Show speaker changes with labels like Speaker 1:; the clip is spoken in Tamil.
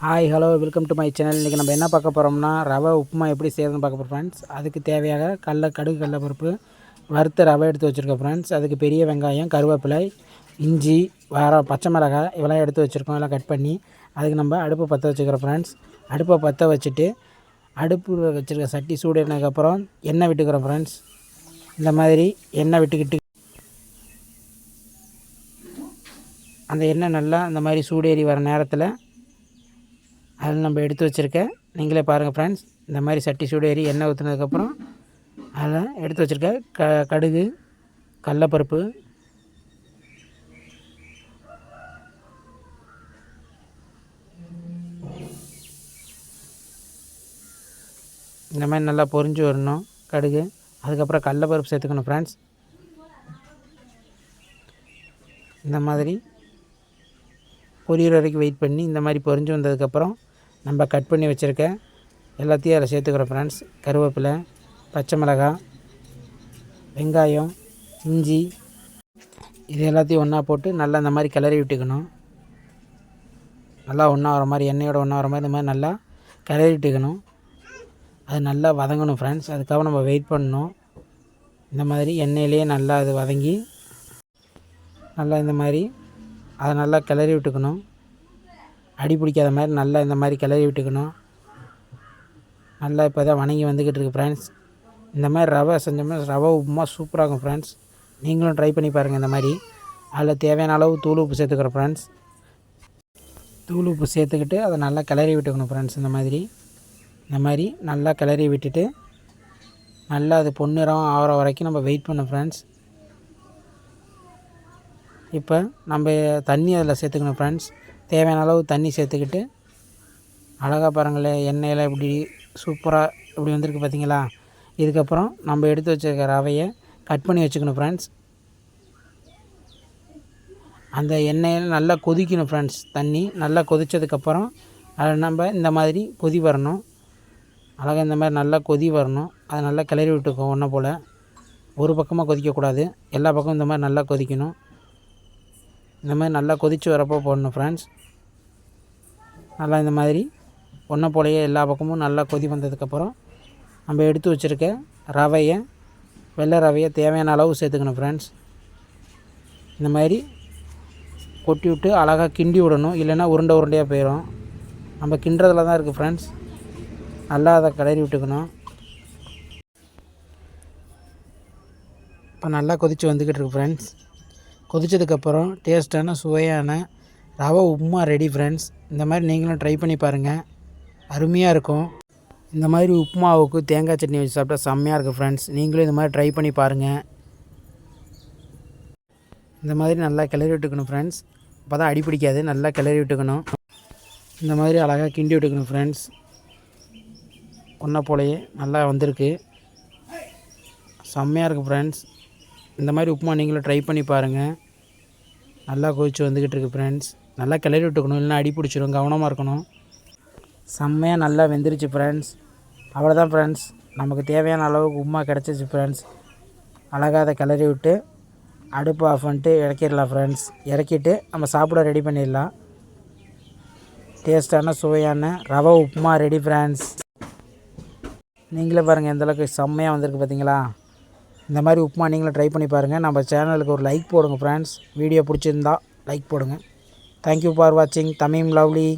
Speaker 1: Hi hello welcome to my channel இன்றைக்கி நம்ம என்ன பார்க்க போகிறோம்னா ரவை உப்புமா எப்படி செய்யறதுன்னு பார்க்க போகிறோம் ஃப்ரெண்ட்ஸ் அதுக்கு தேவையாக கடல கடுகு கடலைப்பருப்பு வறுத்த ரவை எடுத்து வச்சுருக்கோம் ஃப்ரெண்ட்ஸ் அதுக்கு பெரிய வெங்காயம் கருவேப்பிலை இஞ்சி வர பச்சை மிளகாய் இதெல்லாம் எடுத்து வச்சுருக்கோம் எல்லாம் கட் பண்ணி. அதுக்கு நம்ம அடுப்பை பற்ற வச்சுக்கிறோம் ஃப்ரெண்ட்ஸ் அடுப்பை பற்ற வச்சுட்டு அடுப்பு வச்சுருக்க சட்டி சூடினதுக்கப்புறம் எண்ணெய் விட்டுக்கிறோம் ஃப்ரெண்ட்ஸ் இந்த மாதிரி எண்ணெய் விட்டுக்கிட்டு அந்த எண்ணெய் நல்லா இந்த மாதிரி சூடேறி வர நேரத்தில் அதில் நம்ம எடுத்து வச்சுருக்கேன் நீங்களே பாருங்கள் ஃப்ரெண்ட்ஸ் இந்த மாதிரி சட்டி சூடேறி எண்ணெய் ஊற்றுனதுக்கப்புறம் அதில் எடுத்து வச்சுருக்கேன் க கடுகு கடலப்பருப்பு. இந்த மாதிரி நல்லா பொரிஞ்சு வரணும் கடுகு. அதுக்கப்புறம் கடலப்பருப்பு சேர்த்துக்கணும் ஃப்ரெண்ட்ஸ் இந்த மாதிரி பொரியிற வரைக்கும் வெயிட் பண்ணி இந்த மாதிரி பொரிஞ்சு வந்ததுக்கப்புறம் நம்ம கட் பண்ணி வச்சுருக்க எல்லாத்தையும் அதில் சேர்த்துக்கிறோம் ஃப்ரெண்ட்ஸ் கருவேப்பிலை பச்சை மிளகாய் வெங்காயம் இஞ்சி இது எல்லாத்தையும் ஒன்றா போட்டு நல்லா இந்த மாதிரி கிளறி விட்டுக்கணும். நல்லா ஒன்றா வர மாதிரி எண்ணெயோட ஒன்றா வர மாதிரி இந்த மாதிரி நல்லா கிளறி விட்டுக்கணும். அது நல்லா வதங்கணும் ஃப்ரெண்ட்ஸ் அதுக்காக நம்ம வெயிட் பண்ணணும். இந்த மாதிரி எண்ணெயிலே நல்லா அது வதங்கி நல்லா இந்த மாதிரி அதை நல்லா கிளறி விட்டுக்கணும். அடி பிடிக்காத மாதிரி நல்லா இந்த மாதிரி கிளறி விட்டுக்கணும். நல்லா இப்போ தான் வணங்கி வந்துக்கிட்டு இருக்குது ஃப்ரெண்ட்ஸ் இந்த மாதிரி ரவை செஞ்சோம்னா ரவை உப்புமா சூப்பராக இருக்கும் ஃப்ரெண்ட்ஸ் நீங்களும் ட்ரை பண்ணி பாருங்கள் இந்த மாதிரி. அதில் தேவையான அளவு தூள் உப்பு சேர்த்துக்கிறோம் ஃப்ரெண்ட்ஸ் தூள் உப்பு சேர்த்துக்கிட்டு அதை நல்லா கிளறி விட்டுக்கணும் ஃப்ரெண்ட்ஸ் இந்த மாதிரி. இந்த மாதிரி நல்லா கிளறி விட்டுட்டு நல்லா அது பொன்னிறம் ஆகிற வரைக்கும் நம்ம வெயிட் பண்ணோம் ஃப்ரெண்ட்ஸ் இப்போ நம்ம தண்ணி அதில் சேர்த்துக்கணும் ஃப்ரெண்ட்ஸ் தேவையான அளவு தண்ணி சேர்த்துக்கிட்டு அழகாக பாருங்களேன் எண்ணெயில் இப்படி சூப்பராக இப்படி வந்திருக்கு பார்த்தீங்களா இதுக்கப்புறம் நம்ம எடுத்து வச்சுருக்க ரவையை கட் பண்ணி வச்சுக்கணும் ஃப்ரெண்ட்ஸ் அந்த எண்ணெயில் நல்லா கொதிக்கணும் ஃப்ரெண்ட்ஸ் தண்ணி நல்லா கொதித்ததுக்கப்புறம் அதில் நம்ம இந்த மாதிரி கொதி வரணும். அழகாக இந்த மாதிரி நல்லா கொதி வரணும். அதை நல்லா கிளறி விட்டுக்கோ ஒன்றை போல். ஒரு பக்கமாக கொதிக்கக்கூடாது. எல்லா பக்கமும் இந்த மாதிரி நல்லா கொதிக்கணும். இந்த மாதிரி நல்லா கொதித்து வரப்போ போடணும் ஃப்ரெண்ட்ஸ் நல்லா இந்த மாதிரி ஒன்றை போலையே எல்லா பக்கமும் நல்லா கொதி வந்ததுக்கப்புறம் நம்ம எடுத்து வச்சுருக்க ரவையை வெள்ளை ரவையை தேவையான அளவு சேர்த்துக்கணும் ஃப்ரெண்ட்ஸ் இந்த மாதிரி கொட்டி விட்டு அழகாக கிண்டி விடணும். இல்லைன்னா உருண்டை உருண்டையாக போயிடும் நம்ம கிண்டுறதுல தான் இருக்குது ஃப்ரெண்ட்ஸ் நல்லா அதை கிளறி விட்டுக்கணும். இப்போ நல்லா கொதித்து வந்துக்கிட்டு இருக்கு ஃப்ரெண்ட்ஸ் கொதித்ததுக்கப்புறம் டேஸ்ட்டான சுவையான ரவை உப்புமா ரெடி ஃப்ரெண்ட்ஸ் இந்த மாதிரி நீங்களும் ட்ரை பண்ணி பாருங்கள் அருமையாக இருக்கும். இந்த மாதிரி உப்புமாவுக்கு தேங்காய் சட்னி வச்சு சாப்பிட்டா செம்மையாக இருக்கும் ஃப்ரெண்ட்ஸ் நீங்களும் இந்த மாதிரி ட்ரை பண்ணி பாருங்கள் இந்த மாதிரி நல்லா கிளறி விட்டுக்கணும் ஃப்ரெண்ட்ஸ் அப்போ தான் அடி பிடிக்காது. நல்லா கிளறி விட்டுக்கணும். இந்த மாதிரி அழகாக கிண்டி விட்டுக்கணும் ஃப்ரெண்ட்ஸ் ஒன்றை போலையே நல்லா வந்திருக்கு. செம்மையாக இருக்குது ஃப்ரெண்ட்ஸ் இந்த மாதிரி உப்புமா நீங்களும் ட்ரை பண்ணி பாருங்கள் நல்லா கொதிச்சு வந்துக்கிட்டு இருக்குது ஃப்ரெண்ட்ஸ் நல்லா கிளறி விட்டுக்கணும் இல்லைனா அடி பிடிச்சிரும் கவனமாக இருக்கணும். செம்மையாக நல்லா வெந்துருச்சு ஃப்ரெண்ட்ஸ் அவ்வளோதான் ஃப்ரெண்ட்ஸ் நமக்கு தேவையான அளவுக்கு உப்புமா கிடச்சிச்சு ஃப்ரெண்ட்ஸ் அழகாக அதை கிளறி விட்டு அடுப்பு ஆஃப் பண்ணிட்டு இறக்கிடலாம் ஃப்ரெண்ட்ஸ் இறக்கிட்டு நம்ம சாப்பிட ரெடி பண்ணிடலாம். டேஸ்ட்டான சுவையான ரவை உப்புமா ரெடி ஃப்ரெண்ட்ஸ் நீங்களே பாருங்கள் எந்தளவுக்கு செம்மையாக வந்திருக்கு பார்த்தீங்களா இந்த மாதிரி உப்புமா நீங்களும் ட்ரை பண்ணி பாருங்கள் நம்ம சேனலுக்கு ஒரு லைக் போடுங்க ஃப்ரெண்ட்ஸ் வீடியோ பிடிச்சிருந்தா லைக் போடுங்க. தேங்க்யூ ஃபார் வாட்சிங் தமிம் லவ்லி.